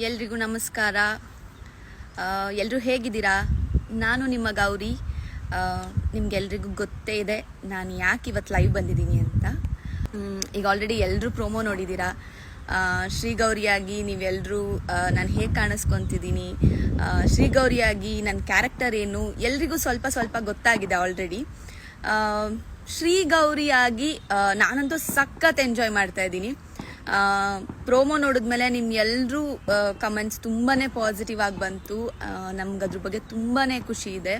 ಎಲ್ರಿಗೂ ನಮಸ್ಕಾರ. ಎಲ್ಲರೂ ಹೇಗಿದ್ದೀರಾ? ನಾನು ನಿಮ್ಮ ಗೌರಿ. ನಿಮಗೆಲ್ರಿಗೂ ಗೊತ್ತೇ ಇದೆ, ನಾನು ಯಾಕೆ ಇವತ್ತು ಲೈವ್ ಬಂದಿದ್ದೀನಿ ಅಂತ. ಈಗ ಆಲ್ರೆಡಿ ಎಲ್ಲರೂ ಪ್ರೋಮೋ ನೋಡಿದ್ದೀರಾ. ಶ್ರೀ ಶ್ರೀಗೌರಿಯಾಗಿ ನೀವೆಲ್ಲರೂ ನಾನು ಹೇಗೆ ಕಾಣಿಸ್ಕೊತಿದ್ದೀನಿ. ಶ್ರೀ ಶ್ರೀಗೌರಿಯಾಗಿ ನನ್ನ ಕ್ಯಾರೆಕ್ಟರ್ ಏನು ಎಲ್ರಿಗೂ ಸ್ವಲ್ಪ ಸ್ವಲ್ಪ ಗೊತ್ತಾಗಿದೆ ಆಲ್ರೆಡಿ ಶ್ರೀಗೌರಿಯಾಗಿ ಗೌರಿಯಾಗಿ ನಾನಂತೂ ಸಖತ್ ಎಂಜಾಯ್ ಮಾಡ್ತಾ ಇದ್ದೀನಿ. ಪ್ರೋಮೋ ನೋಡಿದ್ಮೇಲೆ ನಿಮ್ ಎಲ್ರೂ ಕಮೆಂಟ್ಸ್ ತುಂಬಾನೇ ಪಾಸಿಟಿವ್ ಆಗಿ ಬಂತು. ನಮ್ಗೆ ಅದ್ರ ಬಗ್ಗೆ ತುಂಬಾನೇ ಖುಷಿ ಇದೆ.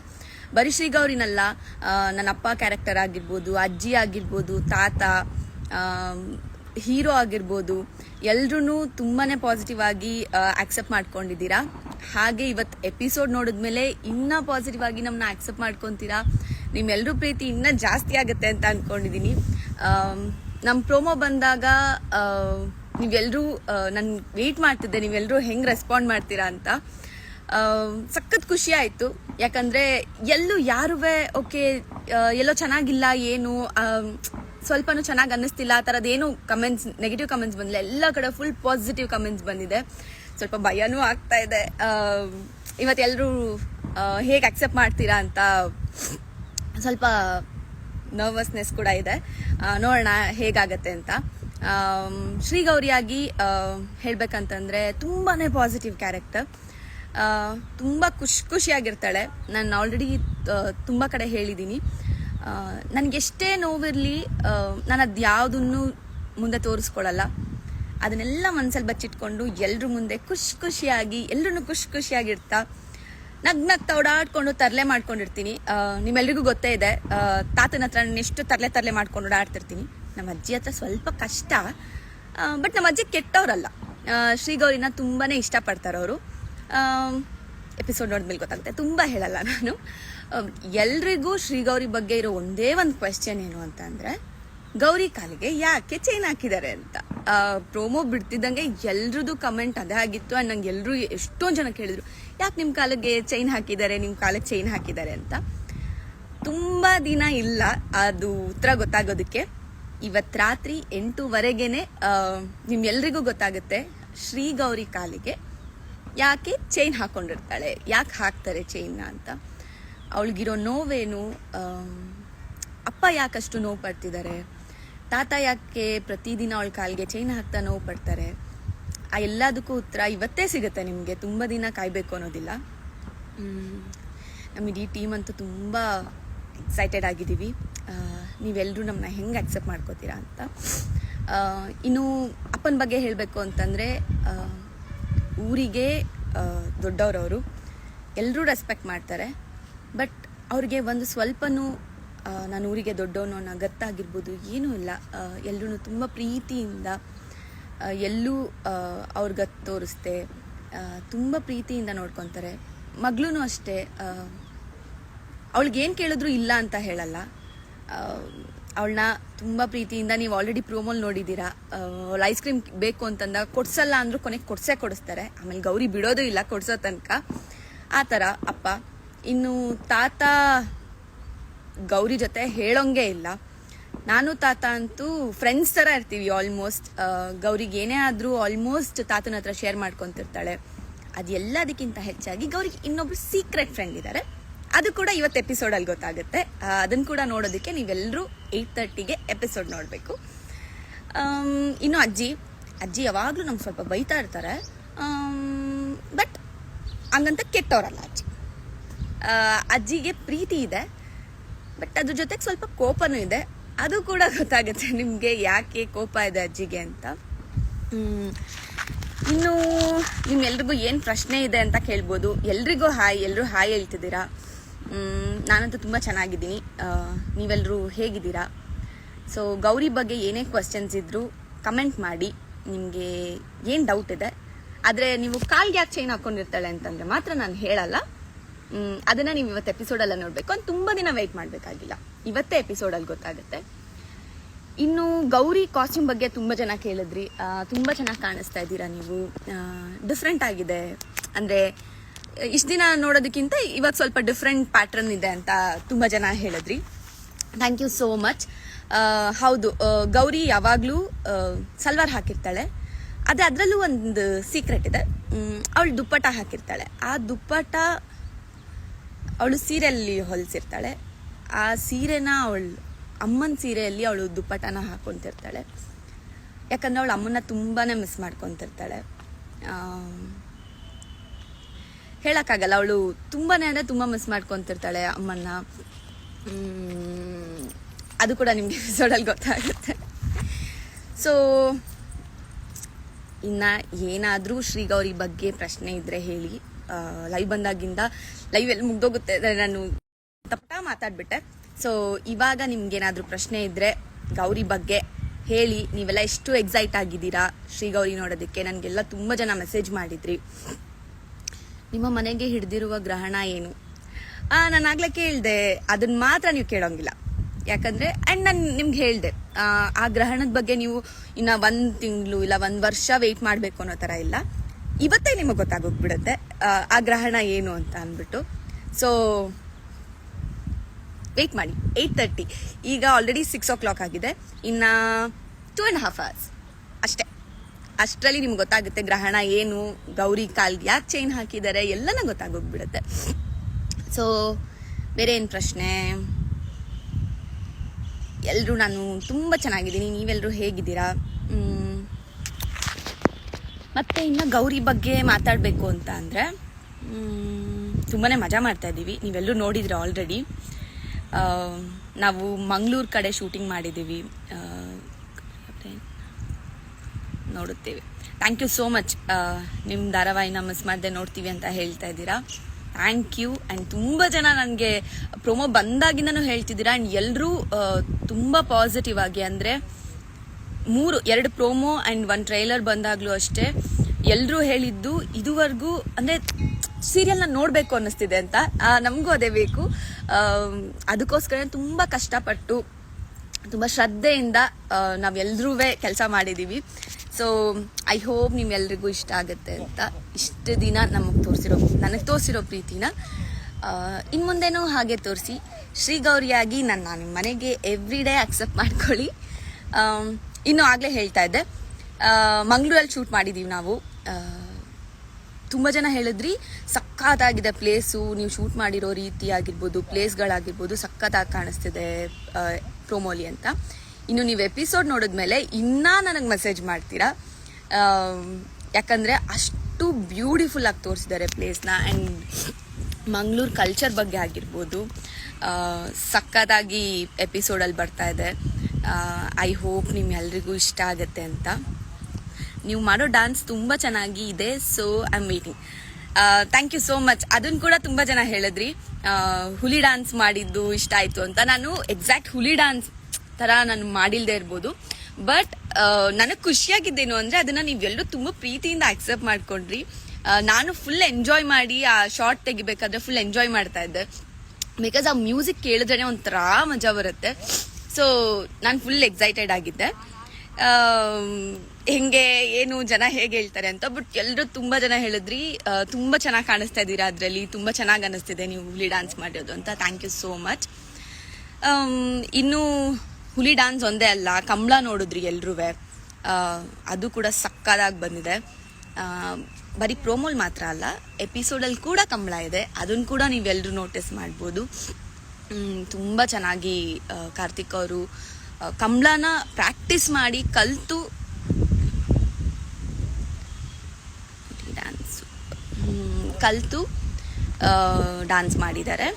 ಬರೀ ಶ್ರೀಗೌರಿನಲ್ಲ ನನ್ನ ಅಪ್ಪ ಕ್ಯಾರೆಕ್ಟರ್ ಆಗಿರ್ಬೋದು, ಅಜ್ಜಿ ಆಗಿರ್ಬೋದು, ತಾತ ಹೀರೋ ಆಗಿರ್ಬೋದು ಎಲ್ರೂ ತುಂಬಾನೇ ಪಾಸಿಟಿವ್ ಆಗಿ ಆಕ್ಸೆಪ್ಟ್ ಮಾಡ್ಕೊಂಡಿದ್ದೀರಾ. ಹಾಗೆ ಇವತ್ತು ಎಪಿಸೋಡ್ ನೋಡಿದ್ಮೇಲೆ ಇನ್ನೂ ಪಾಸಿಟಿವ್ ಆಗಿ ನಮ್ಮನ್ನ ಆಕ್ಸೆಪ್ಟ್ ಮಾಡ್ಕೊತೀರಾ. ನಿಮ್ಮೆಲ್ಲರೂ ಪ್ರೀತಿ ಇನ್ನೂ ಜಾಸ್ತಿ ಆಗುತ್ತೆ ಅಂತ ಅನ್ಕೊಂಡಿದ್ದೀನಿ ನಮ್ಮ ಪ್ರೋಮೋ ಬಂದಾಗ ನೀವೆಲ್ಲರೂ ನನ್ನ ವೆಯ್ಟ್ ಮಾಡ್ತಿದ್ದೆ ನೀವೆಲ್ಲರೂ ಹೆಂಗೆ ರೆಸ್ಪಾಂಡ್ ಮಾಡ್ತೀರಾ ಅಂತ. ಸಖತ್ ಖುಷಿ ಆಯಿತು. ಯಾಕಂದರೆ ಎಲ್ಲೂ ಯಾರುವೆ, ಓಕೆ ಎಲ್ಲೋ ಚೆನ್ನಾಗಿಲ್ಲ, ಏನು ಸ್ವಲ್ಪನೂ ಚೆನ್ನಾಗಿ ಅನ್ನಿಸ್ತಿಲ್ಲ, ಆ ಥರದ್ದೇನು ಕಮೆಂಟ್ಸ್ ನೆಗೆಟಿವ್ ಕಮೆಂಟ್ಸ್ ಬಂದಿಲ್ಲ. ಎಲ್ಲ ಕಡೆ ಫುಲ್ ಪಾಸಿಟಿವ್ ಕಮೆಂಟ್ಸ್ ಬಂದಿದೆ. ಸ್ವಲ್ಪ ಭಯನೂ ಆಗ್ತಾ ಇದೆ. ಇವತ್ತೆಲ್ಲರೂ ಹೇಗೆ ಅಕ್ಸೆಪ್ಟ್ ಮಾಡ್ತೀರಾ ಅಂತ ಸ್ವಲ್ಪ ನರ್ವಸ್ನೆಸ್ ಕೂಡ ಇದೆ. ನೋಡೋಣ ಹೇಗಾಗತ್ತೆ ಅಂತ. ಶ್ರೀಗೌರಿಯಾಗಿ ಹೇಳಬೇಕಂತಂದರೆ ತುಂಬಾ ಪಾಸಿಟಿವ್ ಕ್ಯಾರೆಕ್ಟರ್ ತುಂಬ ಖುಷಿ, ಖುಷಿಯಾಗಿರ್ತಾಳೆ. ನಾನು ಆಲ್ರೆಡಿ ತುಂಬ ಕಡೆ ಹೇಳಿದ್ದೀನಿ ನನಗೆ ಎಷ್ಟೇ ನೋವಿರಲಿ ನಾನು ಅದು ಯಾವುದನ್ನು ಮುಂದೆ ತೋರಿಸ್ಕೊಳ್ಳಲ್ಲ ಅದನ್ನೆಲ್ಲ ಮನಸ್ಸಲ್ಲಿ ಬಚ್ಚಿಟ್ಕೊಂಡು ಎಲ್ಲರೂ ಮುಂದೆ ಖುಷಿ, ಖುಷಿಯಾಗಿ ಎಲ್ಲರೂ ಖುಷಿ, ಖುಷಿಯಾಗಿರ್ತಾ ನಗ್ ಓಡಾಡ್ಕೊಂಡು ತರಲೆ ಮಾಡ್ಕೊಂಡಿರ್ತೀನಿ. ನಿಮ್ಮೆಲ್ರಿಗೂ ಗೊತ್ತೇ ಇದೆ. ತಾತನ ಹತ್ರ ನಾನು ಎಷ್ಟು ತರಲೆ ತರಲೆ ಮಾಡ್ಕೊಂಡು ಓಡಾಡ್ತಿರ್ತೀನಿ. ನಮ್ಮ ಅಜ್ಜಿ ಹತ್ರ ಸ್ವಲ್ಪ ಕಷ್ಟ. ಬಟ್ ನಮ್ಮ ಅಜ್ಜಿ ಕೆಟ್ಟವರಲ್ಲ. ಶ್ರೀಗೌರಿನ ತುಂಬಾನೇ ಇಷ್ಟಪಡ್ತಾರೆ ಅವರು. ಎಪಿಸೋಡ್ ನೋಡಿದ್ಮೇಲೆ ಗೊತ್ತಾಗುತ್ತೆ. ತುಂಬ ಹೇಳಲ್ಲ ನಾನು. ಎಲ್ರಿಗೂ ಶ್ರೀಗೌರಿ ಬಗ್ಗೆ ಇರೋ ಒಂದೇ ಒಂದು ಕ್ವೆಶ್ಚನ್ ಏನು ಅಂತ ಗೌರಿ ಕಾಲಿಗೆ ಯಾಕೆ ಚೈನ್ ಹಾಕಿದ್ದಾರೆ ಅಂತ. ಪ್ರೋಮೋ ಬಿಡ್ತಿದ್ದಂಗೆ ಎಲ್ರದ್ದು ಕಮೆಂಟ್ ಅದೇ ಆಗಿತ್ತು ಆ್ಯಂಡ್ ನಂಗೆ ಎಲ್ಲರೂ ಎಷ್ಟೊಂದು ಜನ ಕೇಳಿದ್ರು. ಯಾಕೆ ನಿಮ್ಮ ಕಾಲಿಗೆ ಚೈನ್ ಹಾಕಿದ್ದಾರೆ ನಿಮ್ಮ ಕಾಲಿಗೆ ಚೈನ್ ಹಾಕಿದ್ದಾರೆ ಅಂತ? ತುಂಬ ದಿನ ಇಲ್ಲ ಅದು ಉತ್ತರ ಗೊತ್ತಾಗೋದಕ್ಕೆ. ಇವತ್ತು ರಾತ್ರಿ ಎಂಟೂವರೆಗೇನೆ ನಿಮ್ಮೆಲ್ರಿಗೂ ಗೊತ್ತಾಗುತ್ತೆ ಶ್ರೀ ಗೌರಿ ಕಾಲಿಗೆ ಯಾಕೆ ಚೈನ್ ಹಾಕೊಂಡಿರ್ತಾಳೆ, ಯಾಕೆ ಹಾಕ್ತಾರೆ ಚೈನ್ನ ಅಂತ. ಅವಳಿಗಿರೋ ನೋವೇನು ಅಪ್ಪ ಯಾಕಷ್ಟು ನೋವು ಪಡ್ತಿದ್ದಾರೆ ತಾತ ಯಾಕೆ ಪ್ರತಿದಿನ ಅವಳ ಕಾಲಿಗೆ ಚೈನ್ ಹಾಕ್ತಾ ನೋವು ಪಡ್ತಾರೆ? ಆ ಎಲ್ಲದಕ್ಕೂ ಉತ್ತರ ಇವತ್ತೇ ಸಿಗುತ್ತೆ ನಿಮಗೆ. ತುಂಬ ದಿನ ಕಾಯಬೇಕು ಅನ್ನೋದಿಲ್ಲ. ನಮ್ಮ ಇಡೀ ಟೀಮ್ ಅಂತೂ ತುಂಬ ಎಕ್ಸೈಟೆಡ್ ಆಗಿದ್ದೀವಿ. ನೀವೆಲ್ಲರೂ ನಮ್ಮನ್ನ ಹೆಂಗೆ ಅಕ್ಸೆಪ್ಟ್ ಮಾಡ್ಕೋತೀರಾ ಅಂತ. ಇನ್ನು ಅಪ್ಪನ ಬಗ್ಗೆ ಹೇಳಬೇಕು ಅಂತಂದರೆ ಊರಿಗೆ ದೊಡ್ಡವರವರು ಎಲ್ಲರೂ ರೆಸ್ಪೆಕ್ಟ್ ಮಾಡ್ತಾರೆ. ಬಟ್ ಅವ್ರಿಗೆ ಒಂದು ಸ್ವಲ್ಪನೂ ನಾನು ಊರಿಗೆ ದೊಡ್ಡವನು ಅನ್ನೋ ಗತ್ತಾಗಿರ್ಬೋದು ಏನೂ ಇಲ್ಲ. ಎಲ್ಲರೂ ತುಂಬ ಪ್ರೀತಿಯಿಂದ ಎಲ್ಲೂ ಅವ್ರ ಗತ್ತು ತೋರಿಸ್ದೆ. ತುಂಬ ಪ್ರೀತಿಯಿಂದ ನೋಡ್ಕೊತಾರೆ. ಮಗಳೂ ಅಷ್ಟೇ ಅವಳಿಗೇನು ಕೇಳಿದ್ರು ಇಲ್ಲ ಅಂತ ಹೇಳಲ್ಲ. ಅವಳನ್ನ ತುಂಬ ಪ್ರೀತಿಯಿಂದ ನೀವು ಆಲ್ರೆಡಿ ಪ್ರೋಮೋಲ್ ನೋಡಿದ್ದೀರಾ. ಅವಳು ಐಸ್ ಕ್ರೀಮ್ ಬೇಕು ಅಂತಂದಾಗ ಕೊಡ್ಸಲ್ಲ ಅಂದ್ರೂ ಕೊನೆಗೆ ಕೊಡ್ಸೇ ಕೊಡಿಸ್ತಾರೆ. ಆಮೇಲೆ ಗೌರಿ ಬಿಡೋದು ಇಲ್ಲ ಕೊಡ್ಸೋ ತನಕ. ಆ ಥರ ಅಪ್ಪ. ಇನ್ನು ತಾತ ಗೌರಿ ಜೊತೆ ಹೇಳೋಂಗೆ ಇಲ್ಲ. ನಾನು ತಾತ ಅಂತೂ ಫ್ರೆಂಡ್ಸ್ ಥರ ಇರ್ತೀವಿ ಆಲ್ಮೋಸ್ಟ್ ಗೌರಿಗೆ ಏನೇ ಆದರೂ ಆಲ್ಮೋಸ್ಟ್ ತಾತನ ಹತ್ರ ಶೇರ್ ಮಾಡ್ಕೊತಿರ್ತಾಳೆ. ಅದೆಲ್ಲದಕ್ಕಿಂತ ಹೆಚ್ಚಾಗಿ ಗೌರಿಗೆ ಇನ್ನೊಬ್ರು ಸೀಕ್ರೆಟ್ ಫ್ರೆಂಡ್ ಇದ್ದಾರೆ ಅದು ಕೂಡ ಇವತ್ತು ಎಪಿಸೋಡಲ್ಲಿ ಗೊತ್ತಾಗುತ್ತೆ. ಅದನ್ನು ಕೂಡ ನೋಡೋದಕ್ಕೆ ನೀವೆಲ್ಲರೂ ಏಯ್ಟ್ ತರ್ಟಿಗೆ ಎಪಿಸೋಡ್ ನೋಡಬೇಕು. ಇನ್ನು ಅಜ್ಜಿ ಅಜ್ಜಿ ಯಾವಾಗಲೂ ನಮ್ಗೆ ಸ್ವಲ್ಪ ಬೈತಾ ಇರ್ತಾರೆ. ಬಟ್ ಹಂಗಂತ ಕೆಟ್ಟವರಲ್ಲ ಅಜ್ಜಿ. ಅಜ್ಜಿಗೆ ಪ್ರೀತಿ ಇದೆ ಬಟ್ ಅದ್ರ ಜೊತೆಗೆ ಸ್ವಲ್ಪ ಕೋಪನೂ ಇದೆ. ಅದು ಕೂಡ ಗೊತ್ತಾಗುತ್ತೆ ನಿಮಗೆ ಯಾಕೆ ಕೋಪ ಇದೆ ಅಜ್ಜಿಗೆ ಅಂತ. ಇನ್ನು ನಿಮ್ಮೆಲ್ರಿಗೂ ಏನು ಪ್ರಶ್ನೆ ಇದೆ ಅಂತ ಕೇಳ್ಬೋದು. ಎಲ್ರಿಗೂ ಹಾಯ್ ಎಲ್ಲರೂ ಹಾಯ್ ಹೇಳ್ತಿದ್ದೀರಾ? ನಾನಂತೂ ತುಂಬ ಚೆನ್ನಾಗಿದ್ದೀನಿ. ನೀವೆಲ್ಲರೂ ಹೇಗಿದ್ದೀರಾ? ಸೊ ಗೌರಿ ಬಗ್ಗೆ ಏನೇ ಕ್ವಶನ್ಸ್ ಇದ್ದರೂ ಕಮೆಂಟ್ ಮಾಡಿ. ನಿಮಗೆ ಏನು ಡೌಟ್ ಇದೆ? ಆದರೆ ನೀವು ಕಾಲ್ಗೆ ಯಾಕೆ ಚೈನ್ ಹಾಕ್ಕೊಂಡಿರ್ತಾಳೆ ಅಂತಂದರೆ ಮಾತ್ರ ನಾನು ಹೇಳಲ್ಲ. ಅದನ್ನ ನೀವು ಇವತ್ತು ಎಪಿಸೋಡಲ್ಲ ನೋಡಬೇಕು. ಅಂತ ತುಂಬ ದಿನ ವೆಯ್ಟ್ ಮಾಡಬೇಕಾಗಿಲ್ಲ. ಇವತ್ತೇ ಎಪಿಸೋಡಲ್ಲಿ ಗೊತ್ತಾಗುತ್ತೆ. ಇನ್ನು ಗೌರಿ ಕಾಸ್ಟ್ಯೂಮ್ ಬಗ್ಗೆ ತುಂಬ ಜನ ಕೇಳಿದ್ರಿ. ತುಂಬಾ ಚೆನ್ನಾಗಿ ಕಾಣಿಸ್ತಾ ಇದ್ದೀರಾ ನೀವು? ಡಿಫ್ರೆಂಟ್ ಆಗಿದೆ. ಅಂದರೆ, ಇಷ್ಟು ದಿನ ನೋಡೋದಕ್ಕಿಂತ ಇವತ್ತು ಸ್ವಲ್ಪ ಡಿಫ್ರೆಂಟ್ ಪ್ಯಾಟ್ರನ್ ಇದೆ ಅಂತ ತುಂಬ ಜನ ಹೇಳಿದ್ರಿ. ಥ್ಯಾಂಕ್ ಯು ಸೋ ಮಚ್ ಹೌದು ಗೌರಿ ಯಾವಾಗಲೂ ಸಲ್ವಾರ್ ಹಾಕಿರ್ತಾಳೆ. ಅದೇ ಅದರಲ್ಲೂ ಒಂದು ಸೀಕ್ರೆಟ್ ಇದೆ. ಅವಳು ದುಪ್ಪಟ ಹಾಕಿರ್ತಾಳೆ. ಆ ದುಪ್ಪಟ ಅವಳು ಸೀರೆಯಲ್ಲಿ ಹೊಲಿಸಿರ್ತಾಳೆ. ಆ ಸೀರೆನ ಅವಳು, ಅಮ್ಮನ ಸೀರೆಯಲ್ಲಿ ಅವಳು ದುಪ್ಪಟನ ಹಾಕೊತಿರ್ತಾಳೆ. ಯಾಕಂದ್ರೆ ಅವಳು ಅಮ್ಮನ ತುಂಬಾ ಮಿಸ್ ಮಾಡ್ಕೊತಿರ್ತಾಳೆ. ಹೇಳೋಕ್ಕಾಗಲ್ಲ, ಅವಳು ತುಂಬಾ ಅಂದರೆ ತುಂಬ ಮಿಸ್ ಮಾಡ್ಕೊತಿರ್ತಾಳೆ ಅಮ್ಮನ್ನ. ಅದು ಕೂಡ ನಿಮಗೆ ಎಪಿಸೋಡಲ್ಲಿ ಗೊತ್ತಾಗುತ್ತೆ. ಸೊ ಇನ್ನು ಏನಾದರೂ ಶ್ರೀಗೌರಿ ಬಗ್ಗೆ ಪ್ರಶ್ನೆ ಇದ್ದರೆ ಹೇಳಿ. ಲೈವ್ ಬಂದಾಗಿಂದ ಲೈವ್ ಎಲ್ಲಿ ಮುಗ್ದೋಗುತ್ತೆ ನಾನು ತಪ್ಪ ಮಾತಾಡ್ಬಿಟ್ಟೆ. ಸೊ ಇವಾಗ ನಿಮ್ಗೇನಾದರೂ ಪ್ರಶ್ನೆ ಇದ್ರೆ ಗೌರಿ ಬಗ್ಗೆ ಹೇಳಿ, ನೀವೆಲ್ಲ ಎಷ್ಟು ಎಕ್ಸೈಟ್ ಆಗಿದ್ದೀರಾ ಶ್ರೀಗೌರಿ ನೋಡೋದಕ್ಕೆ? ನನಗೆಲ್ಲ ತುಂಬ ಜನ ಮೆಸೇಜ್ ಮಾಡಿದ್ರಿ. ನಿಮ್ಮ ಮನೆಗೆ ಹಿಡಿದಿರುವ ಗ್ರಹಣ ಏನು? ನಾನು ಆಗ್ಲೇ ಕೇಳಿದೆ ಅದನ್ನ ಮಾತ್ರ ನೀವು ಕೇಳೋಂಗಿಲ್ಲ. ಯಾಕಂದ್ರೆ ಅಂಡ್ ನಾನು ನಿಮ್ಗೆ ಹೇಳಿದೆ, ಆ ಗ್ರಹಣದ ಬಗ್ಗೆ ನೀವು ಇನ್ನ ಒಂದ್ ತಿಂಗಳು ಇಲ್ಲ, ಒಂದ್ ವರ್ಷ ವೆಯ್ಟ್ ಮಾಡಬೇಕು ಅನ್ನೋ ಥರ ಇಲ್ಲ. ಇವತ್ತೇ ನಿಮಗೆ ಗೊತ್ತಾಗೋಗ್ಬಿಡುತ್ತೆ ಆ, ಗ್ರಹಣ ಏನು ಅಂತ ಅಂದ್ಬಿಟ್ಟು. ಸೊ ವೆಯ್ಟ್ ಮಾಡಿ ಏಯ್ಟ್ ತರ್ಟಿ ಈಗ ಆಲ್ರೆಡಿ ಸಿಕ್ಸ್ ಓ ಕ್ಲಾಕ್ ಆಗಿದೆ. ಇನ್ನು ಟೂ ಆ್ಯಂಡ್ ಹಾಫ್ ಅವರ್ಸ್ ಅಷ್ಟೇ. ಅಷ್ಟರಲ್ಲಿ ನಿಮ್ಗೆ ಗೊತ್ತಾಗುತ್ತೆ ಗ್ರಹಣ ಏನು ಗೌರಿ ಕಾಲ್ಗೆ ಯಾಕೆ ಚೈನ್ ಹಾಕಿದ್ದಾರೆ ಎಲ್ಲನ ಗೊತ್ತಾಗೋಗ್ಬಿಡುತ್ತೆ ಸೊ ಬೇರೆ ಏನು ಪ್ರಶ್ನೆ? ಎಲ್ಲರೂ ನಾನು ತುಂಬ ಚೆನ್ನಾಗಿದ್ದೀನಿ ನೀವೆಲ್ಲರೂ ಹೇಗಿದ್ದೀರಾ? ಮತ್ತೆ ಇನ್ನು ಗೌರಿ ಬಗ್ಗೆ ಮಾತಾಡಬೇಕು ಅಂತ ಅಂದರೆ ತುಂಬಾ ಮಜಾ ಮಾಡ್ತಾ ಇದ್ದೀವಿ. ನೀವೆಲ್ಲರೂ ನೋಡಿದ್ರೆ ಆಲ್ರೆಡಿ ನಾವು ಮಂಗಳೂರು ಕಡೆ ಶೂಟಿಂಗ್ ಮಾಡಿದ್ದೀವಿ. ನೋಡುತ್ತೇವೆ. ಥ್ಯಾಂಕ್ ಯು ಸೋ ಮಚ್ ನಿಮ್ಮ ಧಾರಾವಾಹಿನ ಮಿಸ್ ಮಾಡದೆ ನೋಡ್ತೀವಿ ಅಂತ ಹೇಳ್ತಾ ಇದ್ದೀರಾ? ಥ್ಯಾಂಕ್ ಯು ಆ್ಯಂಡ್ ತುಂಬ ಜನ ನನಗೆ ಪ್ರೊಮೋ ಬಂದಾಗಿಂದನೂ ಹೇಳ್ತಿದ್ದೀರಾ. ಆ್ಯಂಡ್ ಎಲ್ಲರೂ ತುಂಬ ಪಾಸಿಟಿವ್ ಆಗಿ ಅಂದರೆ ಮೂರು, ಎರಡು ಪ್ರೋಮೋ ಆ್ಯಂಡ್ ಒನ್ ಟ್ರೈಲರ್ ಬಂದಾಗಲೂ ಅಷ್ಟೇ. ಎಲ್ಲರೂ ಹೇಳಿದ್ದು, ಇದುವರೆಗೂ ಅಂದರೆ ಸೀರಿಯಲ್ನ ನೋಡಬೇಕು ಅನ್ನಿಸ್ತಿದೆ ಅಂತ. ನಮಗೂ ಅದೇ ಬೇಕು. ಅದಕ್ಕೋಸ್ಕರ ತುಂಬ ಕಷ್ಟಪಟ್ಟು, ತುಂಬ ಶ್ರದ್ಧೆಯಿಂದ ನಾವೆಲ್ಲರೂ ಕೆಲಸ ಮಾಡಿದ್ದೀವಿ ಸೊ ಐ ಹೋಪ್ ನಿಮ್ಮೆಲ್ರಿಗೂ ಇಷ್ಟ ಆಗುತ್ತೆ ಅಂತ. ಇಷ್ಟು ದಿನ ನಮಗೆ ತೋರಿಸಿರೋ, ನನಗೆ ತೋರಿಸಿರೋ ಪ್ರೀತಿನ ಇನ್ನು ಮುಂದೆನೂ ಹಾಗೆ ತೋರಿಸಿ. ಶ್ರೀಗೌರಿಯಾಗಿ ನನ್ನ ನಿಮ್ಮ ಮನೆಗೆ ಎವ್ರಿ ಡೇ ಅಕ್ಸೆಪ್ಟ್ ಮಾಡ್ಕೊಳ್ಳಿ ಇನ್ನು ಆಗಲೇ ಹೇಳ್ತಾ ಇದ್ದೆ. ಮಂಗಳೂರಲ್ಲಿ ಶೂಟ್ ಮಾಡಿದ್ದೀವಿ ನಾವು. ತುಂಬ ಜನ ಹೇಳಿದ್ರಿ, ಸಖತ್ತಾಗಿದೆ ಪ್ಲೇಸು ನೀವು ಶೂಟ್ ಮಾಡಿರೋ ರೀತಿ ಆಗಿರ್ಬೋದು ಪ್ಲೇಸ್ಗಳಾಗಿರ್ಬೋದು ಸಖತ್ತಾಗಿ ಕಾಣಿಸ್ತಿದೆ ಪ್ರೋಮೋಲಿ ಅಂತ. ಇನ್ನು ನೀವು ಎಪಿಸೋಡ್ ನೋಡಿದ್ಮೇಲೆ ಇನ್ನೂ ನನಗೆ ಮೆಸೇಜ್ ಮಾಡ್ತೀರಾ? ಯಾಕಂದರೆ ಅಷ್ಟು ಬ್ಯೂಟಿಫುಲ್ ಆಗಿ ತೋರಿಸಿದ್ದಾರೆ ಪ್ಲೇಸ್ನ ಆ್ಯಂಡ್ ಮಂಗಳೂರು ಕಲ್ಚರ್ ಬಗ್ಗೆ ಆಗಿರ್ಬೋದು ಸಖತ್ತಾಗಿ ಎಪಿಸೋಡಲ್ಲಿ ಬರ್ತಾ ಇದೆ. ಐ ಹೋಪ್ ನಿಮ್ಮೆಲ್ರಿಗೂ ಇಷ್ಟ ಆಗುತ್ತೆ ಅಂತ. ನೀವು ಮಾಡೋ ಡ್ಯಾನ್ಸ್ ತುಂಬ ಚೆನ್ನಾಗಿ ಇದೆ so I am waiting thank you so much ಅದನ್ನು ಕೂಡ ತುಂಬ ಜನ ಹೇಳಿದ್ರಿ. ಹುಲಿ ಡ್ಯಾನ್ಸ್ ಮಾಡಿದ್ದು ಇಷ್ಟ ಆಯಿತು ಅಂತ. ನಾನು ಎಕ್ಸಾಕ್ಟ್ ಹುಲಿ ಡ್ಯಾನ್ಸ್ ಥರ ನಾನು ಮಾಡಿಲ್ಲದೆ ಇರ್ಬೋದು. ಬಟ್ ನನಗೆ ಖುಷಿಯಾಗಿದ್ದೇನು ಅಂದರೆ ಅದನ್ನು ನೀವೆಲ್ಲರೂ ತುಂಬ ಪ್ರೀತಿಯಿಂದ ಅಕ್ಸೆಪ್ಟ್ ಮಾಡ್ಕೊಂಡ್ರಿ. ನಾನು ಫುಲ್ ಎಂಜಾಯ್ ಮಾಡಿ, ಆ ಶಾರ್ಟ್ ತೆಗಿಬೇಕಾದ್ರೆ ಫುಲ್ ಎಂಜಾಯ್ ಮಾಡ್ತಾ ಇದ್ದೆ. ಬಿಕಾಸ್ ಆ ಮ್ಯೂಸಿಕ್ ಕೇಳಿದ್ರೆ ಒಂಥರ ಮಜಾ ಬರುತ್ತೆ. ಸೊ ನಾನು ಫುಲ್ ಎಕ್ಸೈಟೆಡ್ ಆಗಿದ್ದೆ. ಹೆಂಗೆ, ಏನು ಜನ ಹೇಗೆ ಹೇಳ್ತಾರೆ ಅಂತ ಬಟ್ ಎಲ್ಲರೂ ತುಂಬ ಜನ ಹೇಳಿದ್ರಿ ತುಂಬ ಚೆನ್ನಾಗಿ ಕಾಣಿಸ್ತಾ ಇದ್ದೀರಾ ಅದರಲ್ಲಿ, ತುಂಬ ಚೆನ್ನಾಗಿ ಅನ್ನಿಸ್ತಿದೆ ನೀವು ಹುಲಿ ಡ್ಯಾನ್ಸ್ ಮಾಡಿರೋದು ಅಂತ. ಥ್ಯಾಂಕ್ ಯು ಸೋ ಮಚ್ ಇನ್ನು ಹುಲಿ ಡ್ಯಾನ್ಸ್ ಒಂದೇ ಅಲ್ಲ ಕಂಬಳ ನೋಡಿದ್ರಿ ಎಲ್ರೂ ಅದು ಕೂಡ ಸಕ್ಕದಾಗಿ ಬಂದಿದೆ. ಬರೀ ಪ್ರೋಮೋಲ್ ಮಾತ್ರ ಅಲ್ಲ ಎಪಿಸೋಡಲ್ಲಿ ಕೂಡ ಕಂಬಳ ಇದೆ. ಅದನ್ನು ಕೂಡ ನೀವೆಲ್ಲರೂ ನೋಟಿಸ್ ಮಾಡ್ಬೋದು. ತುಂಬ ಚೆನ್ನಾಗಿ ಕಾರ್ತಿಕ್ ಅವರು ಕಮಲಾನ ಪ್ರಾಕ್ಟೀಸ್ ಮಾಡಿ ಕಲಿತು. ಡ್ಯಾನ್ಸು ಕಲಿತು ಡ್ಯಾನ್ಸ್ ಮಾಡಿದ್ದಾರೆ.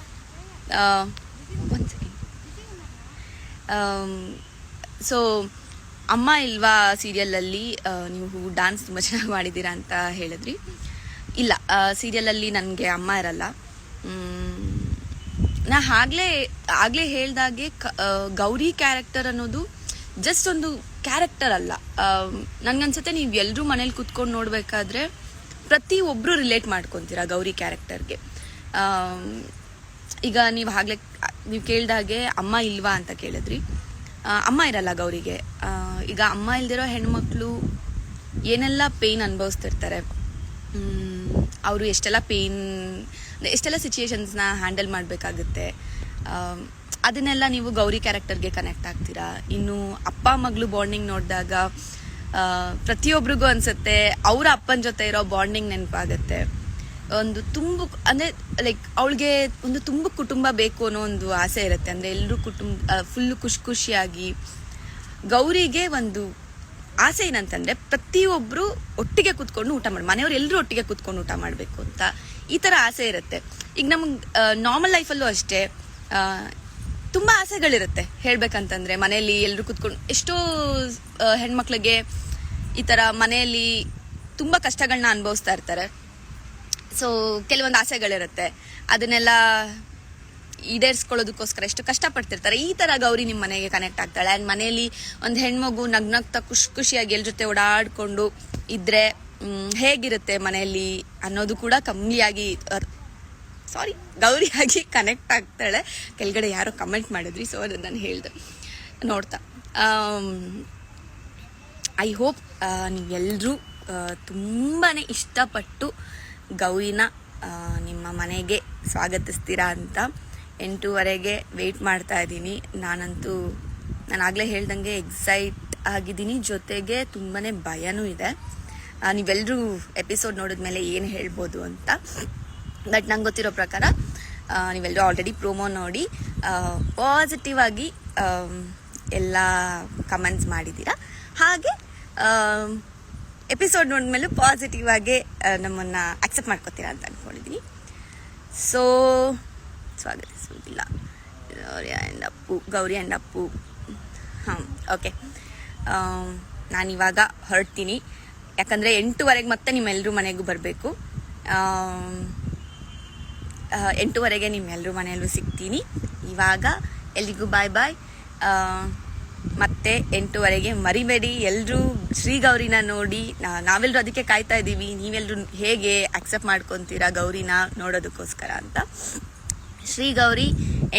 ಸೊ ಅಮ್ಮ ಇಲ್ವಾ ಸೀರಿಯಲಲ್ಲಿ ನೀವು ಡ್ಯಾನ್ಸ್ ತುಂಬ ಚೆನ್ನಾಗಿ ಮಾಡಿದ್ದೀರಾ ಅಂತ ಹೇಳಿದ್ರಿ. ಇಲ್ಲ ಸೀರಿಯಲಲ್ಲಿ ನನಗೆ ಅಮ್ಮ ಇರಲ್ಲ. ನಾ ಆಗ್ಲೇ ಆಗ್ಲೇ ಹೇಳ್ದಾಗೆ ಗೌರಿ ಕ್ಯಾರೆಕ್ಟರ್ ಅನ್ನೋದು ಜಸ್ಟ್ ಒಂದು ಕ್ಯಾರೆಕ್ಟರ್ ಅಲ್ಲ. ನನಗನ್ಸುತ್ತೆ ನೀವು ಎಲ್ಲರೂ ಮನೇಲಿ ಕುತ್ಕೊಂಡು ನೋಡಬೇಕಾದ್ರೆ ಪ್ರತಿ ಒಬ್ಬರು ರಿಲೇಟ್ ಮಾಡ್ಕೊತೀರಾ ಗೌರಿ ಕ್ಯಾರೆಕ್ಟರ್ಗೆ ಈಗ ನೀವು ಆಗ್ಲೇ, ನೀವು ಕೇಳ್ದಾಗೆ ಅಮ್ಮ ಇಲ್ವಾ ಅಂತ ಕೇಳಿದ್ರಿ. ಅಮ್ಮ ಇರಲ್ಲ ಗೌರಿಗೆ. ಈಗ ಅಮ್ಮ ಇಲ್ದಿರೋ ಹೆಣ್ಮಕ್ಳು ಏನೆಲ್ಲ ಪೇಯ್ನ್ ಅನುಭವಿಸ್ತಿರ್ತಾರೆ? ಅವರು ಎಷ್ಟೆಲ್ಲ ಪೇಯ್ನ್ ಎಷ್ಟೆಲ್ಲ ಸಿಚುಯೇಷನ್ಸ್ನ ಹ್ಯಾಂಡಲ್ ಮಾಡಬೇಕಾಗುತ್ತೆ. ಅದನ್ನೆಲ್ಲ ನೀವು ಗೌರಿ ಕ್ಯಾರೆಕ್ಟರ್ಗೆ ಕನೆಕ್ಟ್ ಆಗ್ತೀರಾ? ಇನ್ನು ಅಪ್ಪ ಮಗಳು ಬಾಂಡಿಂಗ್ ನೋಡಿದಾಗ ಪ್ರತಿಯೊಬ್ರಿಗೂ ಅನ್ಸುತ್ತೆ ಅವರ ಅಪ್ಪನ ಜೊತೆ ಇರೋ ಬಾಂಡಿಂಗ್ ನೆನಪಾಗುತ್ತೆ. ಒಂದು ತುಂಬ ಅಂದರೆ ಲೈಕ್ ಅವಳಿಗೆ ಒಂದು ತುಂಬ ಕುಟುಂಬ ಬೇಕು ಅನ್ನೋ ಒಂದು ಆಸೆ ಇರುತ್ತೆ. ಅಂದರೆ ಎಲ್ಲರೂ ಕುಟುಂಬ ಫುಲ್ಲು ಖುಷಿ ಖುಷಿಯಾಗಿ ಗೌರಿಗೆ ಒಂದು ಆಸೆ ಏನಂತಂದ್ರೆ ಪ್ರತಿಯೊಬ್ಬರು ಒಟ್ಟಿಗೆ ಕೂತ್ಕೊಂಡು ಊಟ ಮಾಡಿ, ಮನೆಯವ್ರು ಎಲ್ಲರೂ ಒಟ್ಟಿಗೆ ಕೂತ್ಕೊಂಡು ಊಟ ಮಾಡಬೇಕು ಅಂತ ಈ ಥರ ಆಸೆ ಇರುತ್ತೆ. ಈಗ ನಮಗೆ ನಾರ್ಮಲ್ ಲೈಫಲ್ಲೂ ಅಷ್ಟೇ ತುಂಬಾ ಆಸೆಗಳಿರುತ್ತೆ ಹೇಳ್ಬೇಕಂತಂದ್ರೆ. ಮನೆಯಲ್ಲಿ ಎಲ್ಲರೂ ಕೂತ್ಕೊಂಡು, ಎಷ್ಟೋ ಹೆಣ್ಮಕ್ಳಿಗೆ ಈ ಥರ ಮನೆಯಲ್ಲಿ ತುಂಬ ಕಷ್ಟಗಳನ್ನ ಅನುಭವಿಸ್ತಾ ಇರ್ತಾರೆ. ಸೊ ಕೆಲವೊಂದು ಆಸೆಗಳಿರುತ್ತೆ. ಅದನ್ನೆಲ್ಲ ಈಡೇರಿಸ್ಕೊಳ್ಳೋದಕ್ಕೋಸ್ಕರ ಎಷ್ಟು ಕಷ್ಟಪಡ್ತಿರ್ತಾರೆ. ಈ ತರ ಗೌರಿ ನಿಮ್ಮ ಮನೆಗೆ ಕನೆಕ್ಟ್ ಆಗ್ತಾಳೆ. ಆ್ಯಂಡ್ ಮನೆಯಲ್ಲಿ ಒಂದು ಹೆಣ್ಮಗು ನಗ್ನಗ್ತಾ ಖುಷಿ ಖುಷಿಯಾಗಿ ಎಲ್ ಜೊತೆ ಓಡಾಡ್ಕೊಂಡು ಇದ್ರೆ ಹೇಗಿರುತ್ತೆ ಮನೆಯಲ್ಲಿ ಅನ್ನೋದು ಕೂಡ ಕಮ್ಮಿಯಾಗಿ ಸಾರಿ ಗೌರಿಯಾಗಿ ಕನೆಕ್ಟ್ ಆಗ್ತಾಳೆ. ಕೆಳಗಡೆ ಯಾರೋ ಕಮೆಂಟ್ ಮಾಡಿದ್ರಿ ಸೊ ಅದನ್ನು ನಾನು ಹೇಳ್ದೆ, ನೋಡ್ತಾ. ಐ ಹೋಪ್ ನೀವೆಲ್ಲರೂ ತುಂಬಾ ಇಷ್ಟಪಟ್ಟು ಗೌರಿನ ನಿಮ್ಮ ಮನೆಗೆ ಸ್ವಾಗತಿಸ್ತೀರಾ ಅಂತ ಎಂಟೂವರೆಗೆ ವೆಯ್ಟ್ ಮಾಡ್ತಾ ಇದ್ದೀನಿ. ನಾನಂತೂ, ನಾನು ಆಗಲೇ ಹೇಳ್ದಂಗೆ ಎಕ್ಸೈಟ್ ಆಗಿದ್ದೀನಿ. ಜೊತೆಗೆ ತುಂಬಾ ಭಯನೂ ಇದೆ. ನೀವೆಲ್ಲರೂ ಎಪಿಸೋಡ್ ನೋಡಿದ್ಮೇಲೆ ಏನು ಹೇಳ್ಬೋದು ಅಂತ. ಬಟ್ ನಂಗೆ ಗೊತ್ತಿರೋ ಪ್ರಕಾರ ನೀವೆಲ್ಲರೂ ಆಲ್ರೆಡಿ ಪ್ರೋಮೋ ನೋಡಿ ಪಾಸಿಟಿವ್ ಆಗಿ ಎಲ್ಲ ಕಮೆಂಟ್ಸ್ ಮಾಡಿದ್ದೀರಾ ಹಾಗೆ ಎಪಿಸೋಡ್ ನೋಡಿದ್ಮೇಲೆ ಪಾಸಿಟಿವ್ ಆಗಿ ನಮ್ಮನ್ನು ನಮ್ಮನ್ನ ಅಕ್ಸೆಪ್ಟ್ ಮಾಡ್ಕೋತೀರಾ ಅಂತ ಅಂದ್ಕೊಂಡಿದ್ದೀನಿ so ಸ್ವಾಗತಿಸುವುದಿಲ್ಲ. Gauri and Appu, Gauri and Appu. ಹಾಂ ಓಕೆ ನಾನಿವಾಗ ಹೊರಡ್ತೀನಿ. ಯಾಕಂದರೆ ಎಂಟುವರೆಗೆ ಮತ್ತೆ ನಿಮ್ಮೆಲ್ಲರೂ ಮನೆಗೂ ಬರಬೇಕು. ಎಂಟೂವರೆಗೆ ನಿಮ್ಮೆಲ್ಲರೂ ಮನೆಯಲ್ಲೂ ಸಿಗ್ತೀನಿ. ಇವಾಗ ಎಲ್ರಿಗೂ ಬಾಯ್ ಬಾಯ್ ಮತ್ತೆ ಎಂಟೂವರೆಗೆ ಮರಿಬೇಡಿ. ಎಲ್ಲರೂ ಶ್ರೀ ಗೌರಿನ ನೋಡಿ. ನಾವೆಲ್ಲರೂ ಅದಕ್ಕೆ ಕಾಯ್ತಾ ಇದ್ದೀವಿ ನೀವೆಲ್ಲರೂ ಹೇಗೆ ಅಕ್ಸೆಪ್ಟ್ ಮಾಡ್ಕೊತೀರಾ ಗೌರಿನ ನೋಡೋದಕ್ಕೋಸ್ಕರ ಅಂತ. ಶ್ರೀ ಗೌರಿ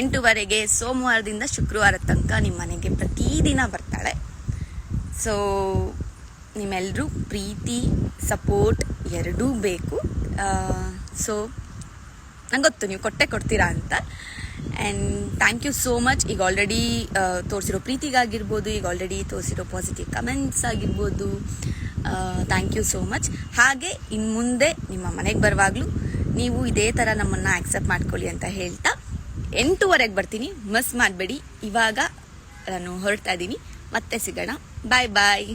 ಎಂಟುವರೆಗೆ ಸೋಮವಾರದಿಂದ ಶುಕ್ರವಾರ ತನಕ ನಿಮ್ಮ ಮನೆಗೆ ಪ್ರತಿದಿನ ಬರ್ತಾಳೆ. ಸೊ ನಿಮ್ಮೆಲ್ಲರೂ ಪ್ರೀತಿ ಸಪೋರ್ಟ್ ಎರಡೂ ಬೇಕು. ಸೊ ನಂಗೆ ಗೊತ್ತು ನೀವು ಕೊಟ್ಟೆ ಕೊಡ್ತೀರಾ ಅಂತ. And thank you so much ಈಗ ಆಲ್ರೆಡಿ ತೋರಿಸಿರೋ ಪ್ರೀತಿಗಾಗಿರ್ಬೋದು, ಈಗ ಆಲ್ರೆಡಿ ತೋರಿಸಿರೋ ಪಾಸಿಟಿವ್ ಕಮೆಂಟ್ಸ್ ಆಗಿರ್ಬೋದು. ಥ್ಯಾಂಕ್ ಯು ಸೋ ಮಚ್ ಹಾಗೆ ಇನ್ನು ಮುಂದೆ ನಿಮ್ಮ ಮನೆಗೆ ಬರುವಾಗಲೂ ನೀವು ಇದೇ ಥರ ನಮ್ಮನ್ನು ಆಕ್ಸೆಪ್ಟ್ ಮಾಡ್ಕೊಳ್ಳಿ ಅಂತ ಹೇಳ್ತಾ ಎಂಟೂವರೆಗೆ ಬರ್ತೀನಿ. ಮಿಸ್ ಮಾಡಬೇಡಿ. ಇವಾಗ ನಾನು ಹೊರಡ್ತಾ ಇದ್ದೀನಿ. ಮತ್ತೆ ಸಿಗೋಣ. ಬಾಯ್ ಬಾಯ್